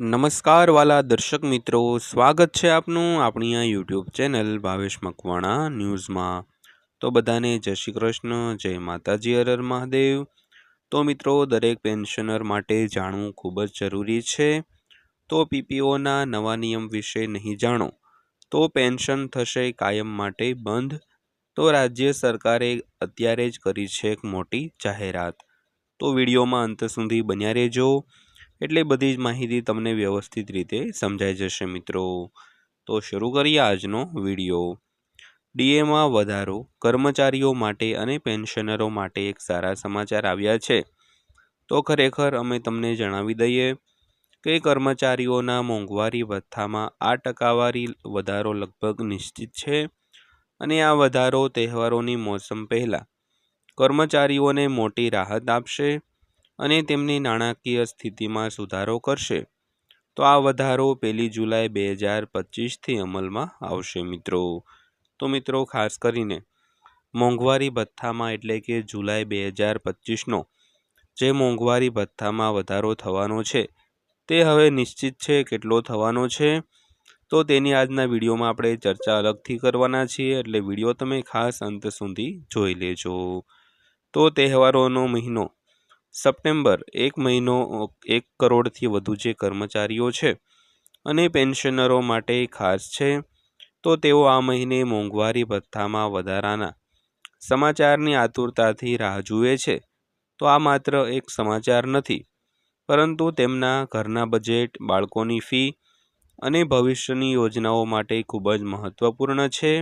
નમસ્કાર વાલા દર્શક મિત્રો, સ્વાગત છે આપનું આપણી આ યુટ્યુબ ચેનલ ભાવેશ મકવાણા ન્યૂઝમાં. તો બધાને જય શ્રી કૃષ્ણ, જય માતાજી હરર મહાદેવ. તો મિત્રો, દરેક પેન્શનર માટે જાણવું ખૂબ જ જરૂરી છે. તો પીપીઓના નવા નિયમ વિશે નહીં જાણો, તો પેન્શન થશે કાયમ માટે બંધ. તો રાજ્ય સરકારે અત્યારે જ કરી છે એક મોટી જાહેરાત. તો વિડીયોમાં અંત સુધી બન્યા રહેજો. એટલે બધી જ માહિતી તમને વ્યવસ્થિત રીતે સમજાઈ જશે મિત્રો. તો શરૂ કરીએ આજનો વીડિયો. ડીએમાં વધારો, કર્મચારીઓ માટે અને પેન્શનરો માટે એક સારા સમાચાર આવ્યા છે. તો ખરેખર અમે તમને જણાવી દઈએ કે કર્મચારીઓના મોંઘવારી ભથ્થામાં આ ટકાવારી વધારો લગભગ નિશ્ચિત છે અને આ વધારો તહેવારોની મોસમ પહેલાં. કર્મચારીઓને મોટી રાહત આપશે અને તેમની નાણાકીય સ્થિતિમાં સુધારો કરશે. તો આ વધારો પહેલી જુલાઈ બે હજાર પચીસથી અમલમાં આવશે મિત્રો. તો મિત્રો, ખાસ કરીને મોંઘવારી ભથ્થામાં એટલે કે જુલાઈ બે હજાર પચીસનો જે મોંઘવારી ભથ્થામાં વધારો થવાનો છે, તે હવે નિશ્ચિત છે કેટલો થવાનો છે? તો તેની આજના વિડીયોમાં આપણે ચર્ચા અલગથી કરવાના છીએ, એટલે વીડિયો તમે ખાસ અંત સુધી જોઈ લેજો. તો તહેવારોનો મહિનો સપ્ટેમ્બર એક મહિનો, એક કરોડથી વધુ જે કર્મચારીઓ છે અને પેન્શનરો માટે ખાસ છે, તો તેઓ આ મહિને મોંઘવારી ભથ્થામાં વધારાના સમાચારની આતુરતાથી રાહ જુએ છે. તો આ માત્ર એક સમાચાર નથી, પરંતુ તેમના ઘરના બજેટ, બાળકોની ફી અને ભવિષ્યની યોજનાઓ માટે ખૂબ જ મહત્વપૂર્ણ છે,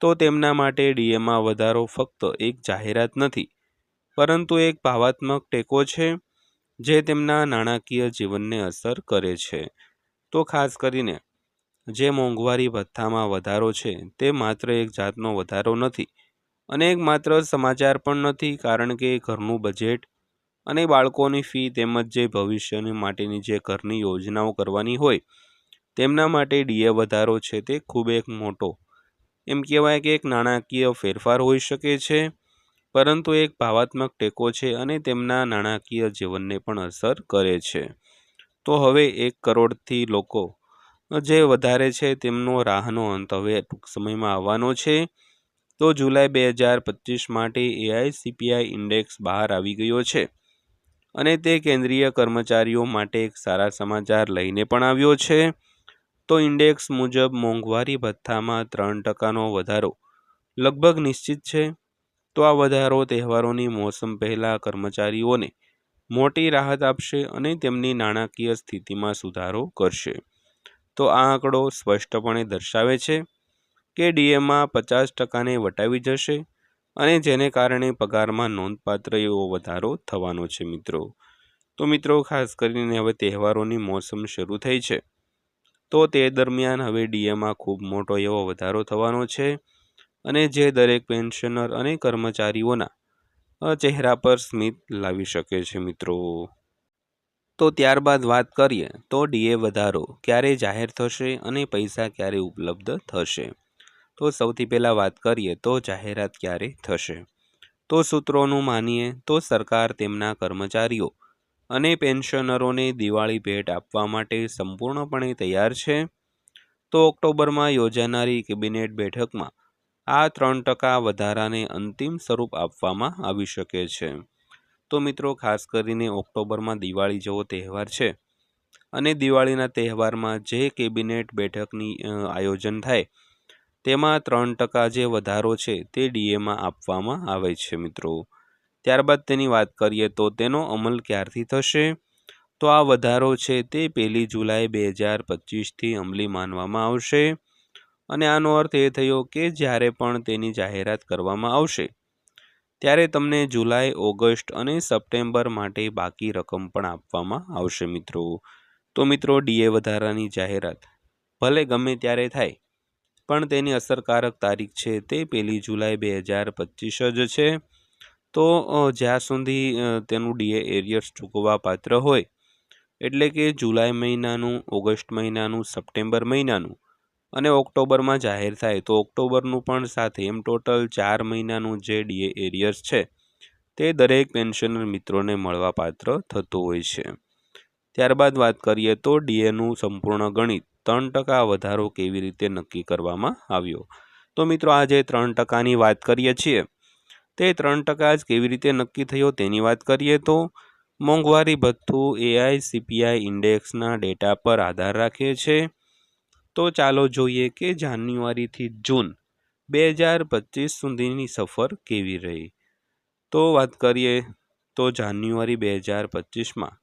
તો તેમના માટે ડીએમાં વધારો ફક્ત એક જાહેરાત નથી પરંતુ એક ભાવાત્મક ટેકો છે, જે તેમના નાણાકીય જીવનને અસર કરે છે. તો ખાસ કરીને, જે મોંઘવારી ભથ્થામાં વધારો છે, તે માત્ર એક જાતનો વધારો નથી અને એક માત્ર સમાચાર પણ નથી, કારણ કે ઘરનું બજેટ અને બાળકોની ફી તેમજ જે ભવિષ્યની માટેની જે ઘરની યોજનાઓ કરવાની હોય, તેમના માટે ડીએ વધારો છે તે ખૂબ એક મોટો, એમ કહેવાય કે એક નાણાકીય ફેરફાર હોઈ શકે છે. પરંતુ એક ભાવાત્મક ટેકો છે અને તેમના નાણાકીય જીવનને પણ અસર કરે છે. તો હવે એક કરોડથી લોકો, જે વધારે છે તેમનો રાહનો અંત હવે ટૂંક સમયમાં આવવાનો છે. તો જુલાઈ બે હજાર પચીસ માટે એઆઈસીપીઆઈ ઇન્ડેક્સ બહાર આવી ગયો છે અને તે કેન્દ્રીય કર્મચારીઓ માટે એક સારા સમાચાર લઈને પણ આવ્યો છે. તો ઇન્ડેક્સ મુજબ મોંઘવારી ભથ્થામાં ત્રણ ટકાનો વધારો લગભગ નિશ્ચિત છે. તો આ વધારો તહેવારોની મોસમ પહેલાં કર્મચારીઓને મોટી રાહત આપશે અને તેમની નાણાકીય સ્થિતિમાં સુધારો કરશે. તો આ આંકડો સ્પષ્ટપણે દર્શાવે છે કે ડીએમાં પચાસ ટકાને વટાવી જશે અને જેને કારણે પગારમાં નોંધપાત્ર એવો વધારો થવાનો છે મિત્રો. તો મિત્રો, ખાસ કરીને હવે તહેવારોની મોસમ શરૂ થઈ છે. તો તે દરમિયાન હવે ડીએમાં ખૂબ મોટો એવો વધારો થવાનો છે અને જે દરેક પેન્શનર અને કર્મચારીઓના ચહેરા પર સ્મિત લાવી શકે છે મિત્રો. તો ત્યારબાદ વાત કરીએ તો ડીએ વધારો ક્યારે જાહેર થશે અને પૈસા ક્યારે ઉપલબ્ધ થશે? તો સૌથી પહેલાં વાત કરીએ તો જાહેરાત ક્યારે થશે? તો સૂત્રોનું માનીએ તો સરકાર તેમના કર્મચારીઓ અને પેન્શનરોને દિવાળી ભેટ આપવા માટે સંપૂર્ણપણે તૈયાર છે. તો ઓક્ટોબરમાં યોજાનારી કેબિનેટ બેઠકમાં આ ત્રણ ટકા વધારાને અંતિમ સ્વરૂપ આપવામાં આવી શકે છે. તો મિત્રો, ખાસ કરીને ઓક્ટોબરમાં દિવાળી જેવો તહેવાર છે અને દિવાળીના તહેવારમાં જે કેબિનેટ બેઠકની આયોજન થાય તેમાં ત્રણ ટકા જે વધારો છે તે ડીએમાં આપવામાં આવે છે મિત્રો. ત્યારબાદ તેની વાત કરીએ તો તેનો અમલ ક્યારથી થશે? તો આ વધારો છે તે પહેલી જુલાઈ બે હજાર પચીસથી અમલી માનવામાં આવશે. અને આનો અર્થ એ થયો કે જ્યારે પણ તેની જાહેરાત કરવામાં આવશે, ત્યારે તમને જુલાઈ, ઓગસ્ટ અને સપ્ટેમ્બર માટે બાકી રકમ પણ આપવામાં આવશે મિત્રો. તો મિત્રો ડીએ વધારાની જાહેરાત ભલે ગમે ત્યારે થાય, પણ તેની અસરકારક તારીખ છે તે પહેલી જુલાઈ બે હજાર પચીસ જ છે. તો જ્યાં સુધી તેનું ડીએ એરિયર્સ ચૂકવવા પાત્ર હોય, એટલે કે જુલાઈ મહિનાનું, ઓગસ્ટ મહિનાનું, સપ્ટેમ્બર મહિનાનું અને ઓક્ટોબરમાં જાહેર થાય. તો ઓક્ટોબરનું પણ સાથે એમ ટોટલ ચાર મહિનાનું જે ડીએ એરિયર્સ છે, તે દરેક પેન્શનર મિત્રોને મળવાપાત્ર થતું હોય છે. ત્યારબાદ વાત કરીએ તો ડીએનું સંપૂર્ણ ગણિત. ત્રણ ટકા વધારો કેવી રીતે નક્કી કરવામાં આવ્યો? તો મિત્રો, આજે ત્રણ ટકાની વાત કરીએ છીએ. તે ત્રણ ટકા જ કેવી રીતે નક્કી થયો તેની વાત કરીએ તો, મોંઘવારી ભથ્થું એઆઈ સીપીઆઈ ઇન્ડેક્સના ડેટા પર આધાર રાખે છે. તો ચાલો જોઈએ કે જાન્યુઆરીથી જૂન બે હજાર પચીસ સુધીની સફર કેવી રહી. તો વાત કરીએ તો જાન્યુઆરી બે હજાર પચીસમાં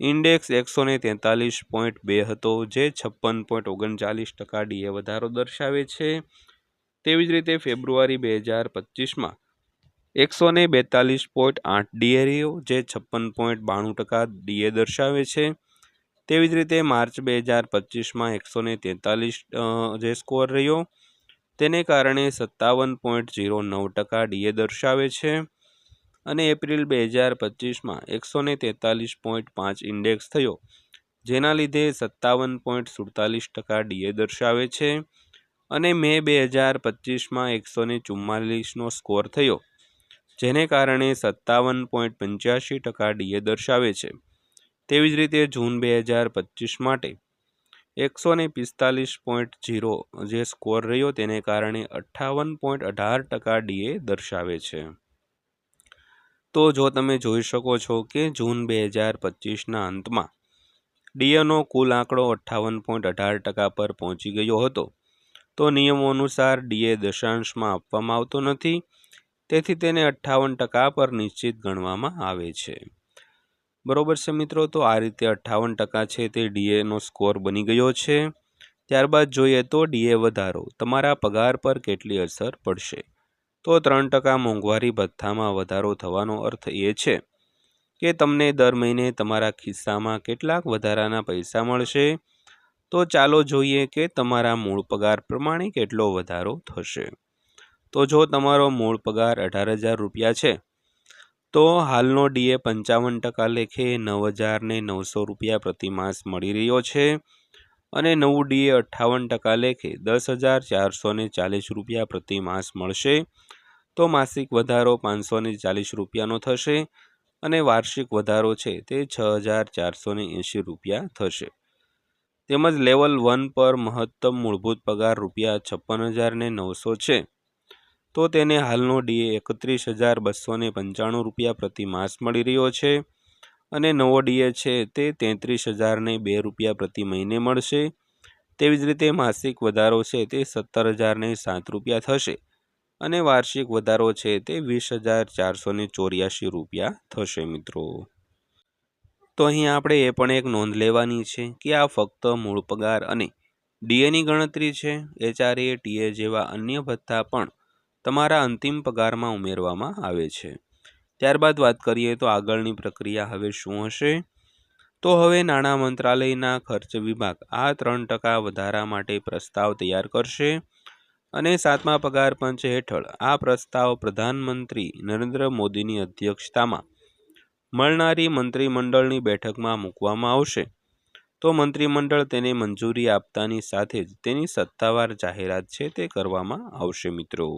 ઇન્ડેક્સ એકસો ને તેતાલીસ પોઈન્ટ બે હતો, જે છપ્પન પોઈન્ટ ઓગણચાલીસ ટકા ડીએ વધારો દર્શાવે છે. તેવી જ રીતે ફેબ્રુઆરી બે હજાર પચીસમાં એકસો ને બેતાલીસ પોઈન્ટ આઠ ડીએ રહ્યો, જે છપ્પન પોઈન્ટ બાણું ટકા ડીએ દર્શાવે છે. તેવી જ રીતે માર્ચ બે હજાર પચીસમાં એકસો ને તેતાલીસ જે સ્કોર રહ્યો, તેને કારણે સત્તાવન પોઈન્ટ ઝીરો નવ ટકા ડીએ દર્શાવે છે અને એપ્રિલ બે હજાર પચીસમાં એકસો ને તેતાલીસ પોઈન્ટ પાંચ ઇન્ડેક્સ થયો, જેના લીધે સત્તાવન પોઈન્ટ સુડતાલીસ ટકા ડીએ દર્શાવે છે અને મે બે હજાર પચીસમાં એકસો ને ચુમ્માલીસનો સ્કોર થયો, જેને કારણે સત્તાવન પોઈન્ટ પંચ્યાસી ટકા ડીએ દર્શાવે છે. તેવી જ રીતે જૂન બે હજાર પચીસ માટે એકસો ને પિસ્તાલીસ પોઈન્ટ ઝીરો જે સ્કોર રહ્યો તેને કારણે અઠ્ઠાવન પોઈન્ટ અઢાર ટકા ડીએ દર્શાવે છે. તો જો તમે જોઈ શકો છો કે જૂન બે હજાર પચીસના અંતમાં ડીએનો કુલ આંકડો અઠ્ઠાવન પોઈન્ટ અઢાર ટકા પર પહોંચી ગયો હતો, તો નિયમો અનુસાર ડીએ દશાંશમાં આપવામાં આવતો નથી, તેથી તેને અઠ્ઠાવન ટકા પર નિશ્ચિત ગણવામાં આવે છે. બરોબર છે મિત્રો? તો આ રીતે અઠ્ઠાવન ટકા છે તે ડીએનો સ્કોર બની ગયો છે. ત્યારબાદ જોઈએ તો ડીએ વધારો, તમારા પગાર પર કેટલી અસર પડશે? તો ત્રણ ટકા મોંઘવારી ભથ્થામાં વધારો થવાનો અર્થ એ છે કે તમને દર મહિને તમારા ખિસ્સામાં કેટલાક વધારાના પૈસા મળશે. તો ચાલો જોઈએ કે તમારા મૂળ પગાર પ્રમાણે કેટલો વધારો થશે. તો જો તમારો મૂળ પગાર અઢાર હજાર રૂપિયા છે તો હાલનો ડીએ પંચાવન ટકા લેખે નવ હજાર ને નવસો રૂપિયા પ્રતિ માસ મળી રહ્યો છે અને નવું ડીએ અઠ્ઠાવન ટકા લેખે દસ હજાર ચારસો ચાલીસ રૂપિયા પ્રતિ માસ મળશે. તો માસિક વધારો પાંચસો ચાલીસ રૂપિયાનો થશે અને વાર્ષિક વધારો છે તે છ હજાર ચારસો એંશી રૂપિયા થશે. તેમજ લેવલ વન પર મહત્તમ મૂળભૂત પગાર રૂપિયા છપ્પન હજાર ને નવસો છે. તો તેને હાલનો ડીએ એકત્રીસ હજાર બસો ને પંચાણું રૂપિયા પ્રતિ માસ મળી રહ્યો છે અને નવો ડીએ છે તે તેત્રીસ હજાર ને બે રૂપિયા પ્રતિ મહિને મળશે. તેવી જ રીતે માસિક વધારો છે તે સત્તર હજાર ને સાત રૂપિયા થશે અને વાર્ષિક વધારો છે તે વીસ હજાર ચારસો ચોર્યાસી રૂપિયા થશે મિત્રો. તો અહીં આપણે એ પણ એક નોંધ લેવાની છે કે આ ફક્ત મૂળ પગાર અને ડીએની ગણતરી છે. એચઆરએ ટીએ જેવા અન્ય ભથ્થા પણ તમારા અંતિમ પગારમાં ઉમેરવામાં આવે છે. ત્યારબાદ વાત કરીએ તો આગળની પ્રક્રિયા હવે શું હશે? તો હવે નાણાં મંત્રાલયના ખર્ચ વિભાગ આ ત્રણ ટકા વધારા માટે પ્રસ્તાવ તૈયાર કરશે અને સાતમા પગાર પંચ હેઠળ આ પ્રસ્તાવ પ્રધાનમંત્રી નરેન્દ્ર મોદીની અધ્યક્ષતામાં મળનારી મંત્રીમંડળની બેઠકમાં મૂકવામાં આવશે. તો મંત્રીમંડળ તેને મંજૂરી આપતાની સાથે જ તેની સત્તાવાર જાહેરાત છે તે કરવામાં આવશે મિત્રો.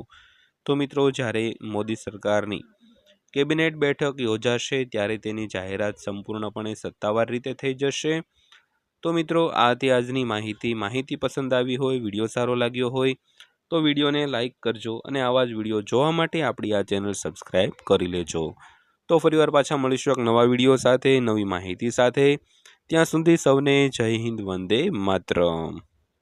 તો મિત્રો, જ્યારે મોદી સરકારની કેબિનેટ બેઠક યોજાશે, ત્યારે તેની જાહેરાત સંપૂર્ણપણે સત્તાવાર રીતે થઈ જશે. તો મિત્રો આ તે આજની માહિતી માહિતી પસંદ આવી હોય, વીડિયો સારો લાગ્યો હોય, તો વિડીયોને લાઇક કરજો અને આવા જ વીડિયો જોવા માટે આપણી આ ચેનલ સબસ્ક્રાઈબ કરી લેજો. તો ફરીવાર પાછા મળીશું એક નવા વીડિયો સાથે, નવી માહિતી સાથે. ત્યાં સુધી સૌને જય હિન્દ, વંદે માતરમ.